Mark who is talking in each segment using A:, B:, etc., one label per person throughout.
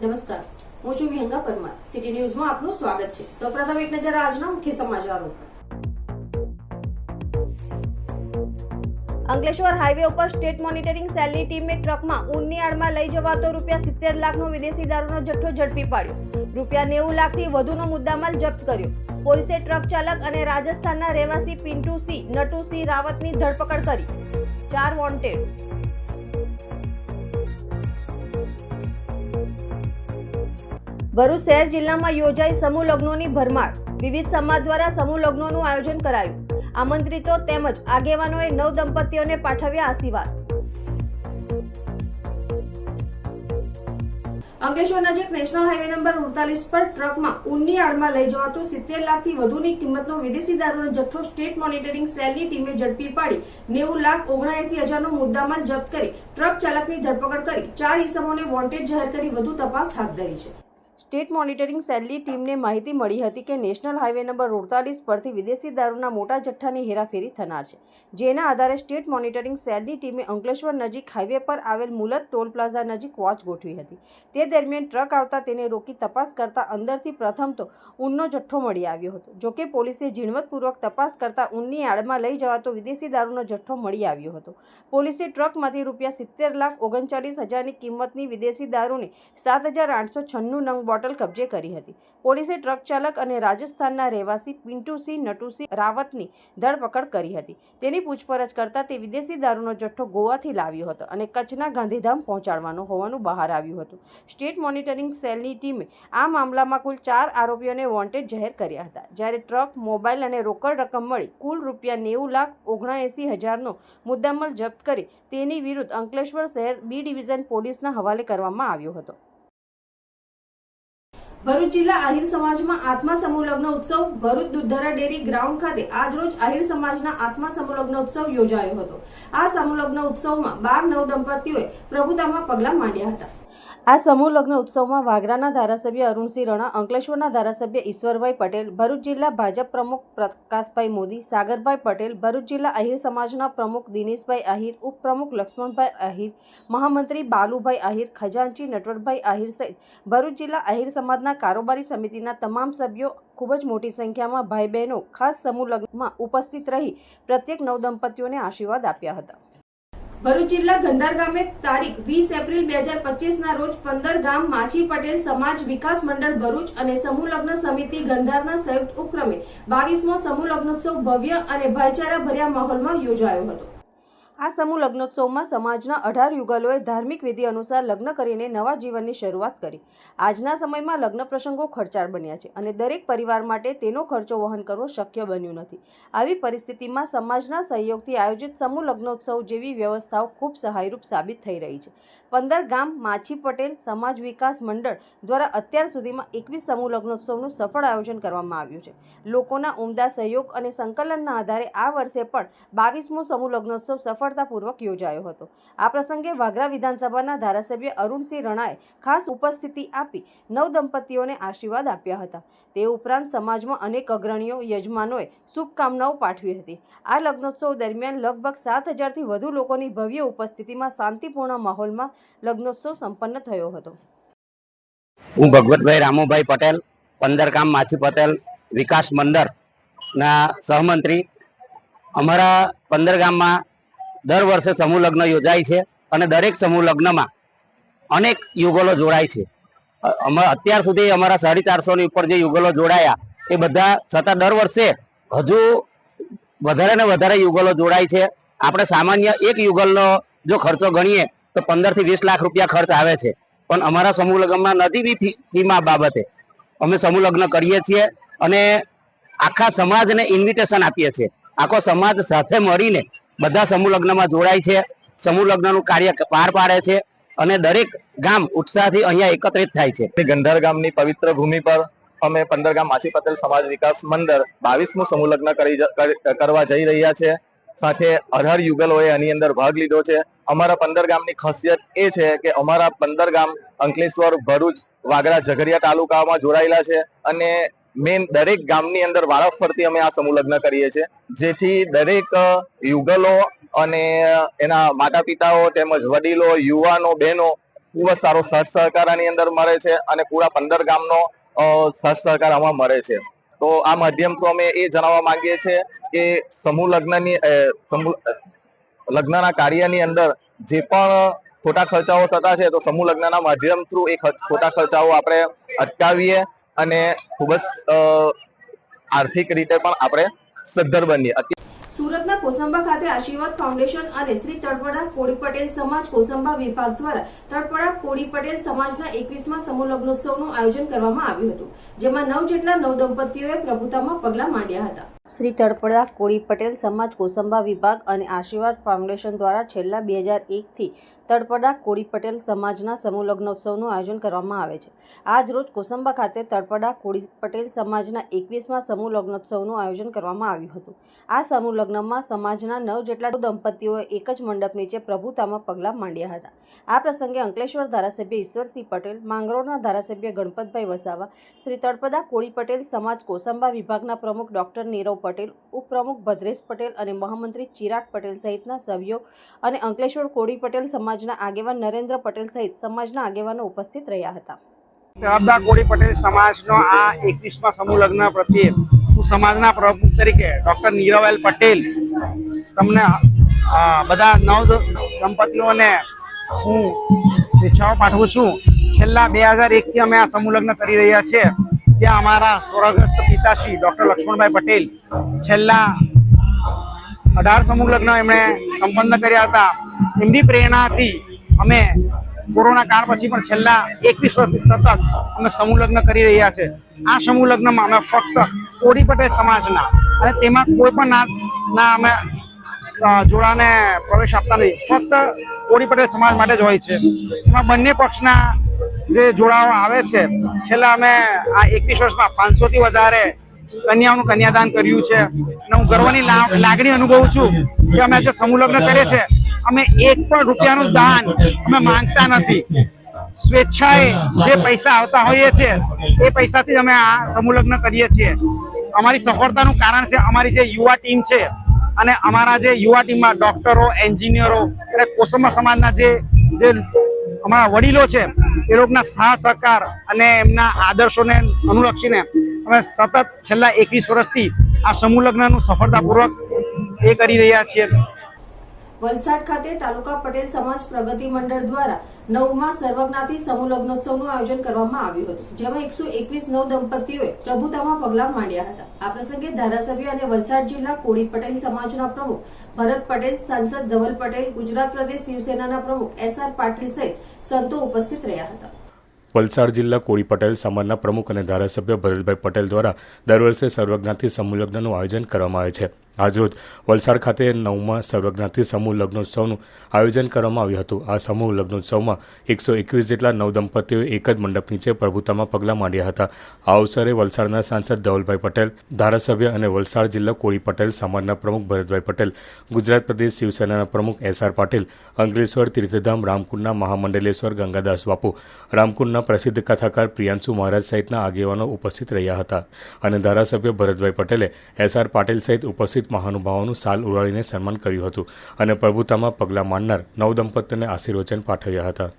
A: નમસ્કાર. હું છું વિહંગા પરમાર. સિટી ન્યૂઝમાં આપનું સ્વાગત છે. સૌપ્રથમ એક નજર આજના મુખ્ય સમાચારો
B: અંકલેશ્વર હાઈવે ઉપર સ્ટેટ મોનિટરિંગ સેલની ટીમે ટ્રકમાં ઊનની આડમાં લઈ જવાતો રૂપિયા સિત્તેર લાખનો વિદેશી દારૂનો જથ્થો ઝડપી પાડ્યો. રૂપિયા નેવું લાખથી વધુનો મુદ્દામાલ જપ્ત કર્યો. પોલીસે ટ્રક ચાલક અને રાજસ્થાનના રહેવાસી પિન્ટુ સિંહ નટુ સી રાવતની ધરપકડ કરી. ચાર વોન્ટેડ ભરૂચ શહેર જિલ્લામાં યોજાઈ સમૂહ લગ્નોની ભરમાર. વિવિધ સમાજ દ્વારા સમૂહ લગ્નોનું આયોજન કરાયું. આમંત્રિતો તેમજ આગેવાનોએ નવ દંપતીઓને પાઠવ્યા આશીર્વાદ.
A: અંકલેશ્વર નજીક નેશનલ હાઈવે નંબર ઉડતાલીસ પર ટ્રકમાં ઊનની આડમાં લઈ જવાતો સિત્તેર લાખથી વધુની કિંમતનો વિદેશી દારૂનો જથ્થો સ્ટેટ મોનિટરિંગ સેલની ટીમે ઝડપી પાડી. નેવું લાખ ઓગણએસી હજારનો મુદ્દામાલ જપ્ત કરી ટ્રક ચાલકની ધરપકડ કરી. ચાર ઇસમોને વોન્ટેડ જાહેર કરી વધુ તપાસ હાથ ધરી છે.
B: સ્ટેટ મોનિટરિંગ સેલની ટીમને માહિતી મળી હતી કે નેશનલ હાઈવે નંબર અડતાલીસ પરથી વિદેશી દારૂના મોટા જથ્થાની હેરાફેરી થનાર છે, જેના આધારે સ્ટેટ મોનિટરિંગ સેલની ટીમે અંકલેશ્વર નજીક હાઈવે પર આવેલ મુલત ટોલ પ્લાઝા નજીક વોચ ગોઠવી હતી. તે દરમિયાન ટ્રક આવતા તેને રોકી તપાસ કરતા અંદરથી પ્રથમ તો ઊનનો જથ્થો મળી આવ્યો હતો. જોકે પોલીસે ઝીણવટપૂર્વક તપાસ કરતા ઊનની આડમાં લઈ જવાતો વિદેશી દારૂનો જથ્થો મળી આવ્યો હતો. પોલીસે ટ્રકમાંથી રૂપિયા સિત્તેર લાખ ઓગણચાલીસ હજારની કિંમતની વિદેશી દારૂની સાત હજાર આઠસો છન્નું નંગ બોટલ કબજે કરી હતી. પોલીસે ટ્રક ચાલક અને રાજસ્થાનના રહેવાસી પિન્ટુસિંહ, નટુસિંહ રાવતની ધરપકડ કરી હતી. તેની પૂછપરછ કરતા તે વિદેશી દારૂનો જથ્થો ગોવાથી લાવ્યો હતો અને કચ્છના ગાંધીધામ પહોંચાડવાનો હોવાનું બહાર આવ્યું હતું. સ્ટેટ મોનિટરિંગ સેલની ટીમે આ મામલામાં કુલ ચાર આરોપીઓને વોન્ટેડ જાહેર કર્યા હતા. જ્યારે ટ્રક, મોબાઈલ અને રોકડ રકમ મળી કુલ રૂપિયા નેવું લાખ ઓગણએંસી હજારનો મુદ્દામલ જપ્ત કરી તેની વિરુદ્ધ અંકલેશ્વર શહેર બી ડિવિઝન પોલીસના હવાલે કરવામાં આવ્યો હતો.
A: ભરૂચ જિલ્લા આહિર સમાજમાં આત્મા સમૂહલગ્ન ઉત્સવ ભરૂચ દૂધધરા ડેરી ગ્રાઉન્ડ ખાતે આજરોજ આહિર સમાજના આત્મા સમૂહલગ્ન ઉત્સવ યોજાયો હતો. આ સમૂહલગ્ન ઉત્સવમાં બાર નવ દંપતીઓએ પ્રભુતામાં પગલાં માંડ્યા હતા.
B: આ સમૂહ લગ્ન ઉત્સવમાં વાગરાના ધારાસભ્ય અરુણસિંહ રણા, અંકલેશ્વરના ધારાસભ્ય ઈશ્વરભાઈ પટેલ, ભરૂચ જિલ્લા ભાજપ પ્રમુખ પ્રકાશભાઈ મોદી, સાગરભાઈ પટેલ, ભરૂચ જિલ્લા આહિર સમાજના પ્રમુખ દિનેશભાઈ આહિર ઉપપ્રમુખ લક્ષ્મણભાઈ આહિર મહામંત્રી બાલુભાઈ આહિર ખજાનચી નટવરભાઈ આહિર સહિત ભરૂચ જિલ્લા આહિર સમાજના કારોબારી સમિતિના તમામ સભ્યો ખૂબ જ મોટી સંખ્યામાં ભાઈ બહેનો ખાસ સમૂહ લગ્નમાં ઉપસ્થિત રહી પ્રત્યેક નવ દંપતીઓને આશીર્વાદ આપ્યા હતા.
A: ભરૂચ જિલ્લા ગંધાર ગામે તારીખ વીસ એપ્રિલ બે હજાર પચીસના રોજ પંદર ગામ માછી પટેલ સમાજ વિકાસ મંડળ ભરૂચ અને સમૂહ લગ્ન સમિતિ ગંધારના સંયુક્ત ઉપક્રમે બાવીસમો સમૂહ લગ્નોત્સવ ભવ્ય અને ભાઈચારા ભર્યા માહોલમાં યોજાયો હતો.
B: આ સમૂહ લગ્નોત્સવમાં સમાજના અઢાર યુગલોએ ધાર્મિક વિધિ અનુસાર લગ્ન કરીને નવા જીવનની શરૂઆત કરી. આજના સમયમાં લગ્ન પ્રસંગો ખર્ચાળ બન્યા છે અને દરેક પરિવાર માટે તેનો ખર્ચો વહન કરવો શક્ય બન્યું નથી. આવી પરિસ્થિતિમાં સમાજના સહયોગથી આયોજિત સમૂહ લગ્નોત્સવ જેવી વ્યવસ્થાઓ ખૂબ સહાયરૂપ સાબિત થઈ રહી છે. પંદર ગામ માછી પટેલ સમાજ વિકાસ મંડળ દ્વારા અત્યાર સુધીમાં એકવીસ સમૂહ લગ્નોત્સવનું સફળ આયોજન કરવામાં આવ્યું છે. લોકોના ઉમદા સહયોગ અને સંકલનના આધારે આ વર્ષે પણ બાવીસમો સમૂહ લગ્નોત્સવ સફળતાપૂર્વક યોજાયો હતો. આ પ્રસંગે વાગરા વિધાનસભાના ધારાસભ્ય અરુણસિંહ રણાએ ખાસ ઉપસ્થિતિ આપી નવ દંપતીઓને આશીર્વાદ આપ્યા હતા. તે ઉપરાંત સમાજમાં અનેક અગ્રણીઓ, યજમાનોએ શુભકામનાઓ પાઠવી હતી. આ લગ્નોત્સવ દરમિયાન લગભગ સાત હજારથી વધુ લોકોની ભવ્ય ઉપસ્થિતિમાં શાંતિપૂર્ણ માહોલમાં લગ્નોત્સવ સંપન્ન થયો હતો.
C: હું ભગવતભાઈ રામુભાઈ પટેલ પંદરકામ માછી પટેલ, વિકાસ મંડળ ના સહમંત્રી. અમારા પંદર ગામમાં દર વર્ષે સમૂહ લગ્ન યોજાય છે અને દરેક સમૂહ લગ્નમાં અનેક યુગલો જોડાય છે. અત્યાર સુધી અમારા સાડી ચારસોની ઉપર જે યુગલો જોડાયા, એ બધા છતાં દર વર્ષે હજુ વધારે ને વધારે યુગલો જોડાય છે. આપણે સામાન્ય એક યુગલનો જો ખર્ચો ગણીએ, તો પંદરથી વીસ લાખ રૂપિયા ખર્ચ આવે છે. પણ અમારા સમૂહ લગ્નમાં ફી, ફીમાં બાબતે અમે સમૂહ લગ્ન કરીએ છીએ અને આખા સમાજને ઇન્વિટેશન આપીએ છીએ. આખો સમાજ સાથે મળીને બધા સમૂહ લગ્નમાં જોડાય છે. સમૂહ લગ્નનું કાર્ય પાર પાડે છે અને દરેક ગામ ઉત્સાહથી અહીંયા એકત્રિત થાય છે.
D: ગંધાર ગામની પવિત્ર ભૂમિ પર અમે પંદર ગામ માછી પટેલ સમાજ વિકાસ મંડળ બાવીસમું સમૂહ લગ્ન કરી કરવા જઈ રહ્યા છે. સાથે અઢાર યુગલોએ આની અંદર ભાગ લીધો છે. અમારા પંદર ગામની ખાસિયત એ છે કે અમારા પંદર ગામ અંકલેશ્વર, ભરૂચ, વાગરા, ઝઘડિયા તાલુકામાં જોડાયેલા છે અને મેન દરેક ગામની અંદર વારાફરતી અમે આ સમૂહ લગ્ન કરીએ છીએ. જેથી દરેક યુગલો અને એના માતા પિતાઓ તેમજ વડીલો, યુવાનો, બહેનો ખૂબ જ સારો સહજ સહકાર આની અંદર મળે છે અને પૂરા પંદર ગામનો સહજ સહકાર આમાં મળે છે. તો આ માધ્યમથી અમે એ જણાવવા માંગીએ છીએ કે સમૂહ લગ્નની સમૂહ લગ્નના કાર્યની અંદર જે પણ ખોટા ખર્ચાઓ થતા છે તો સમૂહ લગ્નના માધ્યમ થ્રુ એ ખોટા ખર્ચાઓ આપણે અટકાવીએ અને ખૂબ જ આર્થિક રીતે પણ આપણે સદ્ધર બનીએ.
A: સુરતના કોસંબા ખાતે આશીર્વાદ ફાઉન્ડેશન અને શ્રી તળપડા કોળી પટેલ સમાજ કોસંબા વિભાગ દ્વારા તળપડા કોળી પટેલ સમાજના એકવીસમાં સમૂહ લગ્નોત્સવનું આયોજન કરવામાં આવ્યું હતું, જેમાં નવ જેટલા નવ દંપતીઓએ પ્રભુતામાં પગલાં માંડ્યા હતા.
B: શ્રી તળપડા કોળી પટેલ સમાજ કોસંબા વિભાગ અને આશીર્વાદ ફાઉન્ડેશન દ્વારા છેલ્લા બે હજાર એકથી તળપડા કોળી પટેલ સમાજના સમૂહ લગ્નોત્સવનું આયોજન કરવામાં આવે છે. આજ રોજ કોસંબા ખાતે તળપડા કોળી પટેલ સમાજના એકવીસમાં સમૂહ લગ્નોત્સવનું આયોજન કરવામાં આવ્યું હતું. આ સમૂહ લગ્નમાં સમાજના નવ જેટલા દંપતીઓએ એક જ મંડપ નીચે પ્રભુતામાં પગલાં માંડ્યા હતા. આ પ્રસંગે અંકલેશ્વર ધારાસભ્ય ઈશ્વરસિંહ પટેલ, માંગરોળના ધારાસભ્ય ગણપતભાઈ વસાવા, શ્રી તળપદા કોળી પટેલ સમાજ કોસંબા વિભાગના પ્રમુખ ડોક્ટર નીરવ પટેલ, ઉપપ્રમુખ ભદ્રેશ પટેલ અને મહામંત્રી ચિરાગ પટેલ સહિતના સભ્યો અને અંકલેશ્વર કોડી પટેલ સમાજના આગેવાન નરેન્દ્ર પટેલ સહિત સમાજના આગેવાનો ઉપસ્થિત રહ્યા હતા.
E: જવાબદાર કોડી પટેલ સમાજનો આ એકવીસમાં સમૂહ લગ્ન પ્રત્યે હું સમાજના પ્રમુખ તરીકે ડૉક્ટર નીરવેલ પટેલ, તમને બધા નવ દંપતીઓને હું શુભેચ્છાઓ પાઠવું છું. છેલ્લા બે હજાર એકથી અમે આ સમૂહ લગ્ન કરી રહ્યા છીએ. ત્યાં અમારા સ્વર્ગસ્થ પિતાશ્રી ડોક્ટર લક્ષ્મણભાઈ પટેલ છેલ્લા અઢાર સમૂહ લગ્ન એમણે સંપન્ન કર્યા હતા. એમની પ્રેરણાથી અમે કોરોના કાળ પછી પણ છેલ્લા એકવીસ વર્ષથી સતત અમે સમૂહ લગ્ન કરી રહ્યા છે. આ સમૂહ લગ્નમાં અમે ફક્ત કોડી પટેલ સમાજના અને તેમાં કોઈ પણ ના અમે જોડાને પ્રવેશ આપતા નહીં. ફક્ત કોડી પટેલ સમાજ માટે જ હોય છે. એમાં બંને પક્ષના જે જોડાવા આવે છે, છેલ્લા અમે આ એકવીસ વર્ષમાં પાંચસો થી વધારે કન્યાઓનું કન્યાદાન કર્યું છે. અને હું ગર્વની લાગણી અનુભવું છું કે અમે જે સમૂહ લગ્ન કરીએ છીએ, અમે એક પણ રૂપિયાનું દાન અમે માંગતા નથી. સ્વેચ્છાએ જે પૈસા આવતા હોઈએ છીએ, એ પૈસાથી અમે આ સમૂહ લગ્ન કરીએ છીએ. અમારી સફળતાનું કારણ છે અમારી જે યુવા ટીમ છે અને અમારા જે યુવા ટીમમાં ડોક્ટરો, એન્જિનિયરો અને કોસંબા સમાજના જે જે અમારા વડીલો છે, એ લોકોના સાહ સહકાર અને એમના આદર્શોને અનુલક્ષીને અમે સતત છેલ્લા એકવીસ વર્ષથી આ સમૂહ લગ્નનું સફળતાપૂર્વક એ કરી રહ્યા છીએ.
A: વલસાડ ખાતે તાલુકા પટેલ સમાજ પ્રગતિ મંડળ દ્વારા નવમાં સર્વજ્ઞાતિ સમૂહ લગ્નોત્સવનું આયોજન કરવામાં આવ્યું હતું, જેમાં એકસો એકવીસ નવ દંપતીઓએ પ્રભુતામાં પગલાં માંડ્યા હતા. આ પ્રસંગે ધારાસભ્ય અને વલસાડ જિલ્લા કોળી પટેલ સમાજના પ્રમુખ ભરત પટેલ, સાંસદ ધવલ પટેલ, ગુજરાત પ્રદેશ શિવસેનાના પ્રમુખ એસ આર પાટીલ સહિત સંતો ઉપસ્થિત રહ્યા હતા.
F: વલસાડ જિલ્લા કોળી પટેલ સમાજના પ્રમુખ અને ધારાસભ્ય ભરતભાઈ પટેલ દ્વારા દર વર્ષે સર્વજ્ઞાતિ સમૂહ લગ્નનું આયોજન કરવામાં આવે છે. આજરોજ વલસાડ ખાતે નવમાં સર્વજ્ઞાતિ સમૂહ લગ્નોત્સવનું આયોજન કરવામાં આવ્યું હતું. આ સમૂહ લગ્નોત્સવમાં એકસો એકવીસ જેટલા નવ દંપતીઓએ એક જ મંડપ નીચે પ્રભુતામાં પગલાં માંડ્યા હતા. આ અવસરે વલસાડના સાંસદ ધવલભાઈ પટેલ, ધારાસભ્ય અને વલસાડ જિલ્લા કોળી પટેલ, સમાજના પ્રમુખ ભરતભાઈ પટેલ, ગુજરાત પ્રદેશ શિવસેનાના પ્રમુખ એસ આર પાટીલ, અંકલેશ્વર તીર્થધામ રામકુંડના મહામંડલેશ્વર ગંગાદાસ બાપુ, રામકુંડના પ્રસિદ્ધ કથાકાર પ્રિયાંશુ મહારાજ સહિતના આગેવાનો ઉપસ્થિત રહ્યા હતા. અને ધારાસભ્ય ભરતભાઈ પટેલે એસ આર પાટીલ સહિત ઉપસ્થિત મહાનુભાવોનું સાલ ઉડાડીને સન્માન કર્યું હતું અને પ્રભુતામાં પગલાં માનનાર નવ દંપતીને આશીર્વચન પાઠવ્યા હતા.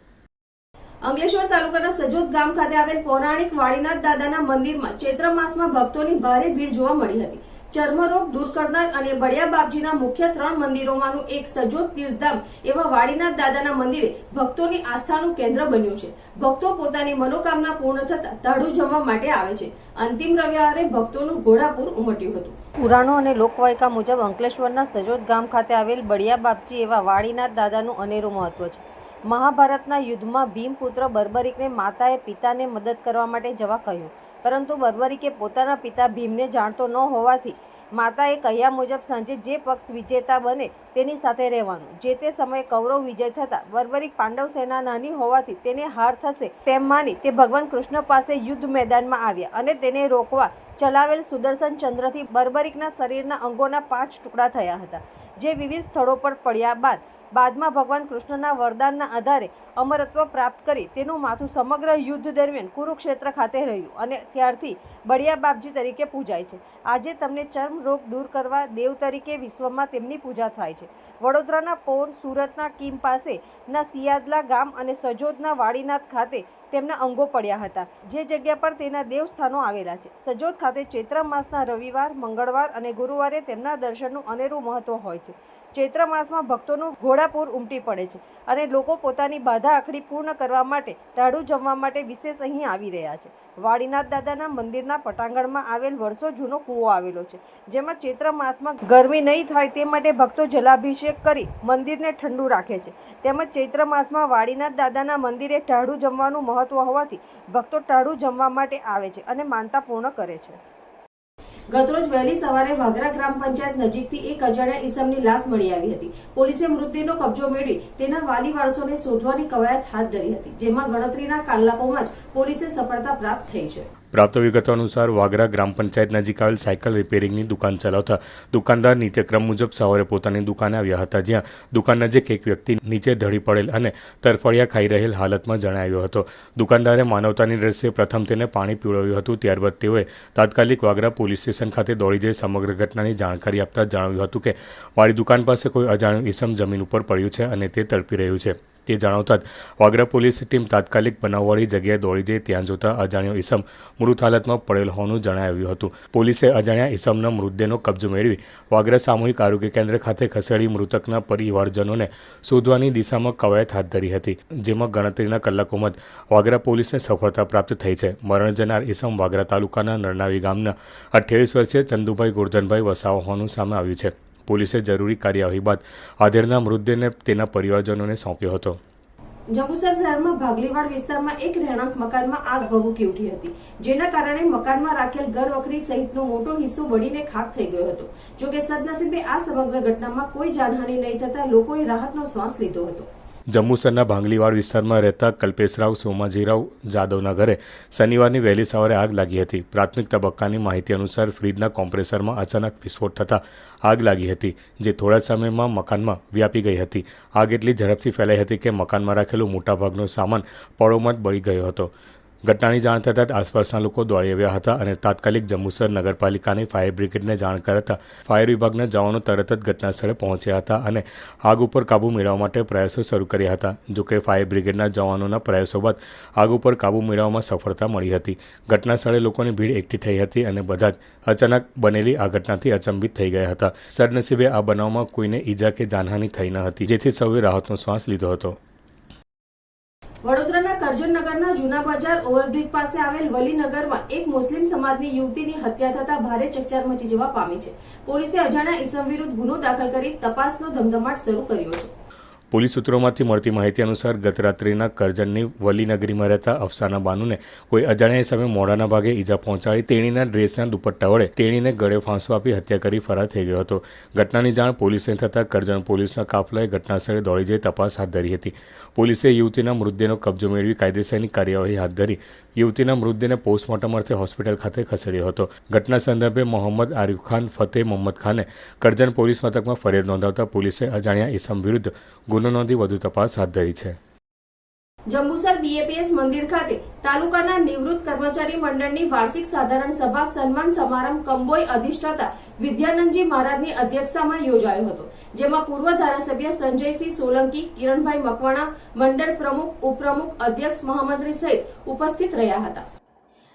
A: અંકલેશ્વર તાલુકાના સજોદ ગામ ખાતે આવેલ પૌરાણિક વાળીનાથ દાદાના મંદિરમાં ચૈત્ર માસમાં ભક્તોની ભારે ભીડ જોવા મળી હતી. ચર્મરોગ દૂર કરનાર અને બળિયા બાપજીના મુખ્ય ત્રણ મંદિરોમાંનું એક સજોદ તીર્થધામ એવા વાડીનાથ દાદાના મંદિરે ભક્તોની આસ્થાનું કેન્દ્ર બન્યું છે. ભક્તો પોતાની મનોકામના પૂર્ણ થતા દાઢું જમવા માટે આવે છે. અંતિમ રવિવારે ભક્તોનું ઘોડાપુર ઉમટ્યું હતું.
B: પુરાણો અને લોકવાયકા મુજબ અંકલેશ્વરના સજોદ ગામ ખાતે આવેલ બળિયા બાપજી એવા વાડીનાથ દાદાનું અનેરું મહત્વ છે. મહાભારતના યુદ્ધમાં ભીમપુત્ર બર્બરિકને માતાએ પિતાને મદદ કરવા માટે જવા કહ્યું. પરંતુ બર્બરિકે પોતાના પિતા ભીમને જાણતો ન હોવાથી માતાએ કહ્યા મુજબ સાંજે જે પક્ષ વિજેતા બને તેની સાથે રહેવાનું. જે તે સમયે કૌરવ વિજય થતા બર્બરિક પાંડવ સેના નાની હોવાથી તેને હાર થશે તેમ માની તે ભગવાન કૃષ્ણ પાસે યુદ્ધ મેદાનમાં આવ્યા અને તેને રોકવા ચલાવેલ સુદર્શન ચંદ્રથી બર્બરિકના શરીરના અંગોના પાંચ ટુકડા થયા હતા, જે વિવિધ સ્થળો પર પડ્યા બાદ બાદમાં ભગવાન કૃષ્ણના વરદાનના આધારે અમરત્વ પ્રાપ્ત કરી તેનું માથું સમગ્ર યુદ્ધ દરમિયાન કુરુક્ષેત્ર ખાતે રહ્યું અને ત્યારથી બળિયા બાપજી તરીકે પૂજાય છે. આજે તમને ચર્મ રોગ દૂર કરવા દેવ તરીકે વિશ્વમાં તેમની પૂજા થાય છે. વડોદરાના પોર સુરતના કીમ પાસેના સિયાદલા ગામ અને સજોદના વાડીનાથ ખાતે તેમના અંગો પડ્યા હતા. જે જગ્યા પર તેના દેવસ્થાનો આવેલા છે. સજોદ ખાતે ચૈત્ર માસના રવિવાર, મંગળવાર અને ગુરુવારે તેમના દર્શનનું અનેરું મહત્વ હોય છે. ચૈત્ર માસમાં ભક્તોનું ઘોડાપૂર ઉમટી પડે છે અને લોકો પોતાની બાધા આખડી પૂર્ણ કરવા માટે ટાળું જમવા માટે વિશેષ અહીં આવી રહ્યા છે. વાડીનાથ દાદાના મંદિરના પટાંગણમાં આવેલ વર્ષો જૂનો કૂવો આવેલો છે, જેમાં ચૈત્ર માસમાં ગરમી નહીં થાય તે માટે ભક્તો જલાભિષેક કરી મંદિરને ઠંડુ રાખે છે. તેમજ ચૈત્ર માસમાં વાડીનાથ દાદાના મંદિરે ટાળું જમવાનું મહત્વ હોવાથી ભક્તો ટાળું જમવા માટે આવે છે અને માનતા પૂર્ણ કરે છે.
A: ગતરોજ વહેલી સવારે વાગરા ગ્રામ પંચાયત નજીકથી એક અજાણ્યા ઈસમની લાશ મળી આવી હતી. પોલીસે મૃતદેહનો કબજો મેળવી તેના વાલી વારસોને શોધવાની કવાયત હાથ ધરી હતી, જેમાં ગણતરીના કલાકોમાં જ પોલીસે સફળતા પ્રાપ્ત થઈ છે.
F: પ્રાપ્ત વિગતો અનુસાર વાગરા ગ્રામ પંચાયત નજીક આવેલ સાયકલ રિપેરિંગની દુકાન ચલાવતા દુકાનદાર નિત્યક્રમ મુજબ સવારે પોતાની દુકાને આવ્યા હતા, જ્યાં દુકાન નજીક એક વ્યક્તિ નીચે ઢળી પડેલ અને તરફડિયા ખાઈ રહેલ હાલતમાં જણાવ્યો હતો. દુકાનદારે માનવતાની દ્રષ્ટિએ પ્રથમ તેને પાણી પીવડાવ્યું હતું, ત્યારબાદ તેઓએ તાત્કાલિક વાગરા પોલીસ સ્ટેશન ખાતે દોડી જઈ સમગ્ર ઘટનાની જાણકારી આપતા જણાવ્યું હતું કે મારી દુકાન પાસે કોઈ અજાણ્યું ઈસમ જમીન ઉપર પડ્યું છે અને તે તડપી રહ્યું છે. તે જણાવતા જ વાગરા પોલીસ ટીમ તાત્કાલિક બનાવવાળી જગ્યાએ દોડી જઈ ત્યાં જોતા અજાણ્યો ઈસમ મૃત હાલતમાં પડેલ હોવાનું જણાવ્યું હતું. પોલીસે અજાણ્યા ઈસમના મૃતદેહનો કબજો મેળવી વાગરા સામૂહિક આરોગ્ય કેન્દ્ર ખાતે ખસેડી મૃતકના પરિવારજનોને શોધવાની દિશામાં કવાયત હાથ ધરી હતી, જેમાં ગણતરીના કલાકોમાં જ વાગરા પોલીસને સફળતા પ્રાપ્ત થઈ છે. મરણ જનાર ઈસમ વાગરા તાલુકાના નરનાવી ગામના અઠ્યાવીસ વર્ષીય ચંદુભાઈ ગોરધનભાઈ વસાવા હોવાનું સામે આવ્યું છે. પોલીસે જરૂરી કાર્યવાહી બાદ આધેડના મૃતદેહને તેના પરિવારજનોને સોંપ્યો હતો.
A: જંબુસર શહેરમાં ભાગલીવાડ વિસ્તારમાં એક રહેણાંક મકાનમાં આગ ભભૂકી ઉઠી હતી, જેના કારણે મકાનમાં રાખેલ ઘરવખરી સહિતનો મોટો હિસ્સો બળીને ખાક થઈ ગયો હતો. જોકે સદનસીબે આ સમગ્ર ઘટનામાં કોઈ જાનહાનિ નહીં થતા લોકોએ રાહતનો શ્વાસ લીધો હતો.
F: જંબુસરના ભાંગલીવાડ વિસ્તારમાં રહેતા કલ્પેશરાવ, સોમાજીરાવ જાદવના ઘરે શનિવારની વહેલી સવારે આગ લાગી હતી. પ્રાથમિક તબક્કાની માહિતી અનુસાર ફ્રીજના કોમ્પ્રેસરમાં અચાનક વિસ્ફોટ થતાં આગ લાગી હતી, જે થોડા સમયમાં મકાનમાં વ્યાપી ગઈ હતી. આગ એટલી ઝડપથી ફેલાઈ હતી કે મકાનમાં રાખેલો મોટાભાગનો સામાન પળોમાં જ બળી ગયો હતો. ઘટનાની જાણ થતાં આસપાસના લોકો દોડી આવ્યા હતા અને તાત્કાલિક જંબુસર નગરપાલિકાની ફાયર બ્રિગેડને જાણ કરતા ફાયર વિભાગના જવાનો તરત જ ઘટના સ્થળે પહોંચ્યા હતા અને આગ ઉપર કાબૂ મેળવવા માટે પ્રયાસો શરૂ કર્યા હતા જોકે ફાયર બ્રિગેડના જવાનોના પ્રયાસો બાદ આગ ઉપર કાબૂ મેળવવામાં સફળતા મળી હતી. ઘટના સ્થળે લોકોની ભીડ એકઠી થઈ હતી અને બધા જ અચાનક બનેલી આ ઘટનાથી અચંબિત થઈ ગયા હતા. સદનસીબે આ બનાવમાં કોઈને ઈજા કે જાનહાનિ થઈ ન હતી, જેથી સૌએ રાહતનો શ્વાસ લીધો હતો.
A: વડોદરાના કરજણનગરના જૂના બજાર ઓવરબ્રિજ પાસે આવેલ વલીનગરમાં એક મુસ્લિમ સમાજની યુવતીની હત્યા થતા ભારે ચકચાર મચી જવા પામી છે. પોલીસે અજાણ્યા ઈસમ વિરુદ્ધ ગુનો દાખલ કરી તપાસનો ધમધમાટ શરૂ કર્યો છે.
F: પોલીસ સૂત્રોમાંથી મળતી માહિતી અનુસાર ગત રાત્રિના કરજણની વલીનગરીમાં રહેતા અફસાના બાનુને કોઈ અજાણ્યા સામે મોડાના ભાગે ઈજા પહોંચાડી તેણીના ડ્રેસના દુપટ્ટા વડે તેણીને ગળે ફાંસો આપી હત્યા કરી ફરાર થઈ ગયો હતો. ઘટનાની જાણ પોલીસને થતાં કરજણ પોલીસના કાફલાએ ઘટનાસ્થળે દોડી જઈ તપાસ હાથ ધરી હતી. પોલીસે યુવતીના મૃતદેહનો કબજો મેળવી કાયદેસરની કાર્યવાહી હાથ ધરી યુવતીના મૃતદેહને પોસ્ટમોર્ટમ અર્થે હોસ્પિટલ ખાતે ખસેડ્યો હતો. ઘટના સંદર્ભે મોહમ્મદ આરિફ ખાન, ફતેહ મોહમ્મદ ખાને કરજણ પોલીસ મથકમાં ફરિયાદ નોંધાવતા પોલીસે અજાણ્યા ઇસમ વિરુદ્ધ ગુનો નોંધી વધુ તપાસ હાથ ધરી છે.
A: જંબુસર બીએપીએસ મંદિર ખાતે તાલુકાના નિવૃત્ત કર્મચારી મંડળની વાર્ષિક સાધારણ સભા સન્માન સમારંભ કંબોઈ અધિષ્ઠાતા વિદ્યાનંદજી મહારાજની અધ્યક્ષતામાં યોજાયો હતો, જેમાં પૂર્વ ધારાસભ્ય સંજયસિંહ સોલંકી, કિરણભાઈ મકવાણા, મંડળ પ્રમુખ, ઉપપ્રમુખ, અધ્યક્ષ મહામંત્રી સહિત ઉપસ્થિત રહ્યા હતા.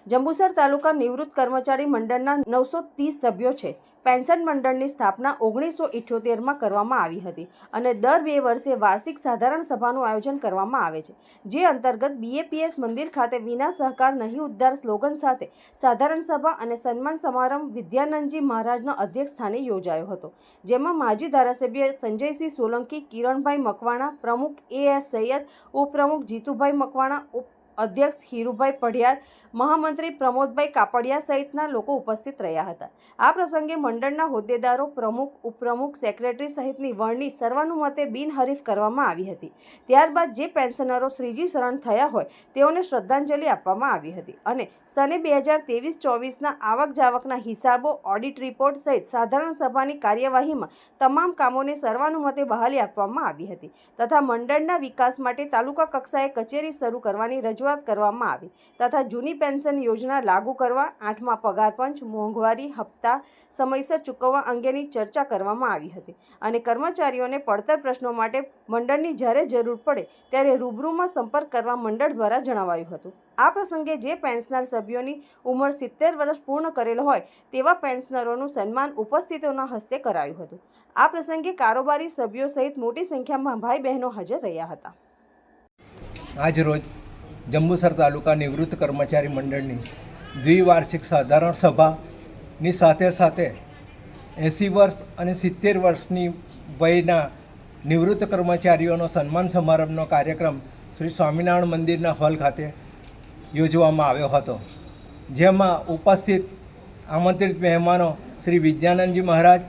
B: જંબુસર તાલુકા નિવૃત્ત કર્મચારી મંડળના નવસો સભ્યો છે પેન્શન મંડળની સ્થાપના ઓગણીસો ઇઠ્યોતેરમાં કરવામાં આવી હતી અને દર બે વર્ષે વાર્ષિક સાધારણ સભાનું આયોજન કરવામાં આવે છે, જે અંતર્ગત બીએપીએસ મંદિર ખાતે વિના સહકાર નહીં ઉદ્ધાર સ્લોગન સાથે સાધારણ સભા અને સન્માન સમારંભ વિદ્યાનંદજી મહારાજના અધ્યક્ષ સ્થાને યોજાયો હતો. જેમાં માજી ધારાસભ્ય સંજયસિંહ સોલંકી, કિરણભાઈ મકવાણા, પ્રમુખ એ એસ સૈયદ, ઉપપ્રમુખ જીતુભાઈ મકવાણા, ઉપ અધ્યક્ષ હીરુભાઈ પઢિયાર, મહામંત્રી પ્રમોદભાઈ કાપડિયા સહિતના લોકો ઉપસ્થિત રહ્યા હતા. આ પ્રસંગે મંડળના હોદ્દેદારો, પ્રમુખ, ઉપપ્રમુખ, સેક્રેટરી સહિતની વરણી સર્વાનુમતે બિનહરીફ કરવામાં આવી હતી. ત્યારબાદ જે પેન્શનરો શ્રીજી શરણ થયા હોય તેઓને શ્રદ્ધાંજલિ આપવામાં આવી હતી અને સને બે હજાર ત્રેવીસ ચોવીસના આવક જાવકના હિસાબો, ઓડિટ રિપોર્ટ સહિત સાધારણ સભાની કાર્યવાહીમાં તમામ કામોને સર્વાનુમતે બહાલી આપવામાં આવી હતી તથા મંડળના વિકાસ માટે તાલુકા કક્ષાએ કચેરી શરૂ કરવાની રજૂઆત કરવામાં આવી તથા જૂની પેન્શન યોજના લાગુ કરવા, આઠમા પગાર પંચ, મોંઘવારી હપ્તા, સમયસર ચૂકવવા અંગેની ચર્ચા કરવામાં આવી હતી અને કર્મચારીઓને પડતર પ્રશ્નો માટે મંડળની જ્યારે જરૂર પડે ત્યારે રૂબરૂમાં સંપર્ક કરવા મંડળ દ્વારા જણાવાયું હતું. આ પ્રસંગે જે પેન્શનર સભ્યોની ઉંમર સિત્તેર વર્ષ પૂર્ણ કરેલ હોય તેવા પેન્શનરોનું સન્માન ઉપસ્થિતોના હસ્તે કરાયું હતું. આ પ્રસંગે કારોબારી સભ્યો સહિત મોટી સંખ્યામાં ભાઈ બહેનો હાજર રહ્યા હતા.
G: આજ જંબુસર તાલુકા નિવૃત્ત કર્મચારી મંડળની દ્વિવાર્ષિક સાધારણ સભાની સાથે સાથે એંસી વર્ષ અને સિત્તેર વર્ષની વયના નિવૃત્ત કર્મચારીઓનો સન્માન સમારંભનો કાર્યક્રમ શ્રી સ્વામિનારાયણ મંદિરના હોલ ખાતે યોજવામાં આવ્યો હતો. જેમાં ઉપસ્થિત આમંત્રિત મહેમાનો શ્રી વિદ્યાનંદજી મહારાજ,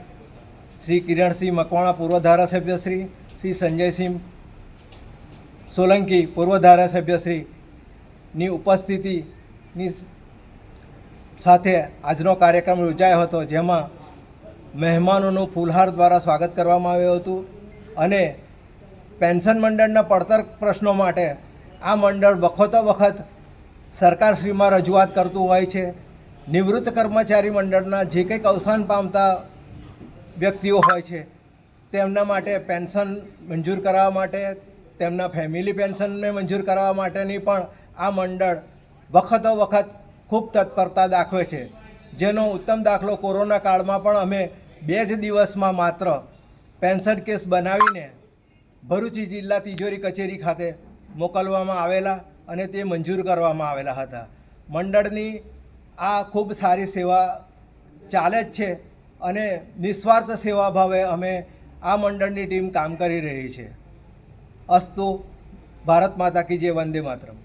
G: શ્રી કિરણસિંહ મકવાણા પૂર્વ ધારાસભ્ય શ્રી શ્રી સંજયસિંહ સોલંકી પૂર્વ ધારાસભ્યશ્રીની ઉપસ્થિતિની સાથે આજનો કાર્યક્રમ યોજાયો હતો, જેમાં મહેમાનોનું ફૂલહાર દ્વારા સ્વાગત કરવામાં આવ્યું હતું અને પેન્શન મંડળના પડતર પ્રશ્નો માટે આ મંડળ વખતો વખત સરકારશ્રીમાં રજૂઆત કરતું હોય છે. નિવૃત્ત કર્મચારી મંડળના જે કંઈક અવસાન પામતા વ્યક્તિઓ હોય છે, તેમના માટે પેન્શન મંજૂર કરાવવા માટે, તેમના ફેમિલી પેન્શનને મંજૂર કરાવવા માટેની પણ આ મંડળ વખતો વખત ખૂબ તત્પરતા દાખવે છે. જેનો ઉત્તમ દાખલો કોરોના કાળમાં પણ અમે બે જ દિવસમાં માત્ર પેન્શન કેસ બનાવીને ભરૂચી જિલ્લા તિજોરી કચેરી ખાતે મોકલવામાં આવેલા અને તે મંજૂર કરવામાં આવેલા હતા. મંડળની આ ખૂબ સારી સેવા ચાલે જ છે અને નિસ્વાર્થ સેવા ભાવે અમે આ મંડળની ટીમ કામ કરી રહી છે. અસ્તુ ભારત માતા કી જે વંદે માતરમ.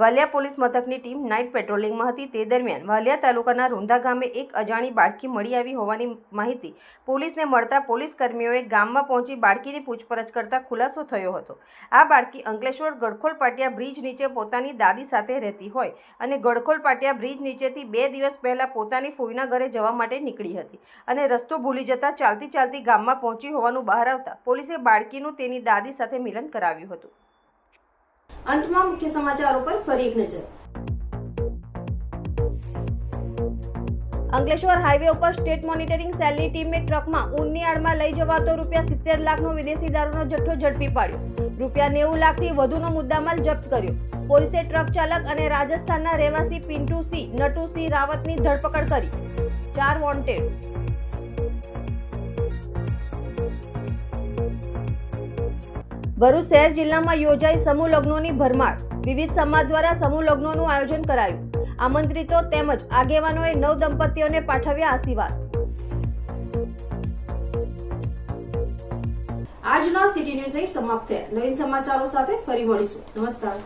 B: વાલિયા પોલીસ મથકની ટીમ નાઇટ પેટ્રોલિંગમાં હતી. તે દરમિયાન વાલિયા તાલુકાના રૂંધા ગામે એક અજાણી બાળકી મળી આવી હોવાની માહિતી પોલીસને મળતા પોલીસ કર્મીઓએ ગામમાં પહોંચી બાળકીની પૂછપરછ કરતા ખુલાસો થયો હતો. આ બાળકી અંકલેશ્વર ગડખોલ પાટિયા બ્રિજ નીચે પોતાની દાદી સાથે રહેતી હોય અને ગડખોલ પાટિયા બ્રિજ નીચેથી બે દિવસ પહેલાં પોતાની ફોઈના ઘરે જવા માટે નીકળી હતી અને રસ્તો ભૂલી જતા ચાલતી ચાલતી ગામમાં પહોંચી હોવાનું બહાર આવતા પોલીસે બાળકીનું તેની દાદી સાથે મિલન કરાવ્યું હતું.
A: અંતમાં મુખ્ય સમાચારો પર ફરી એક નજર.
B: અંકલેશ્વર હાઈવે ઉપર સ્ટેટ મોનિટરિંગ સેલની ટીમે ટ્રકમાં ઊનની આડમાં લઈ જવાતો રૂપિયા સિત્તેર લાખનો વિદેશી દારૂનો જથ્થો ઝડપી પાડ્યો. રૂપિયા નેવું લાખથી વધુનો મુદ્દામાલ જપ્ત કર્યો. પોલીસે ટ્રક ચાલક અને રાજસ્થાનના રહેવાસી પિન્ટુ સિંહ નટુ સિંહ રાવતની ધરપકડ કરી. ચાર વોન્ટેડ ભરૂચ શહેર જિલ્લામાં યોજાઈ સમૂહ લગ્નોની ભરમાર. વિવિધ સમાજ દ્વારા સમૂહ લગ્નોનું આયોજન કરાયું. આમંત્રિતો તેમજ આગેવાનોએ નવ દંપતીઓને પાઠવ્યા આશીર્વાદ.
A: આજના સિટી ન્યૂઝ અહીં સમાપ્ત થયા. નવીન સમાચારો સાથે ફરી મળીશું. નમસ્કાર.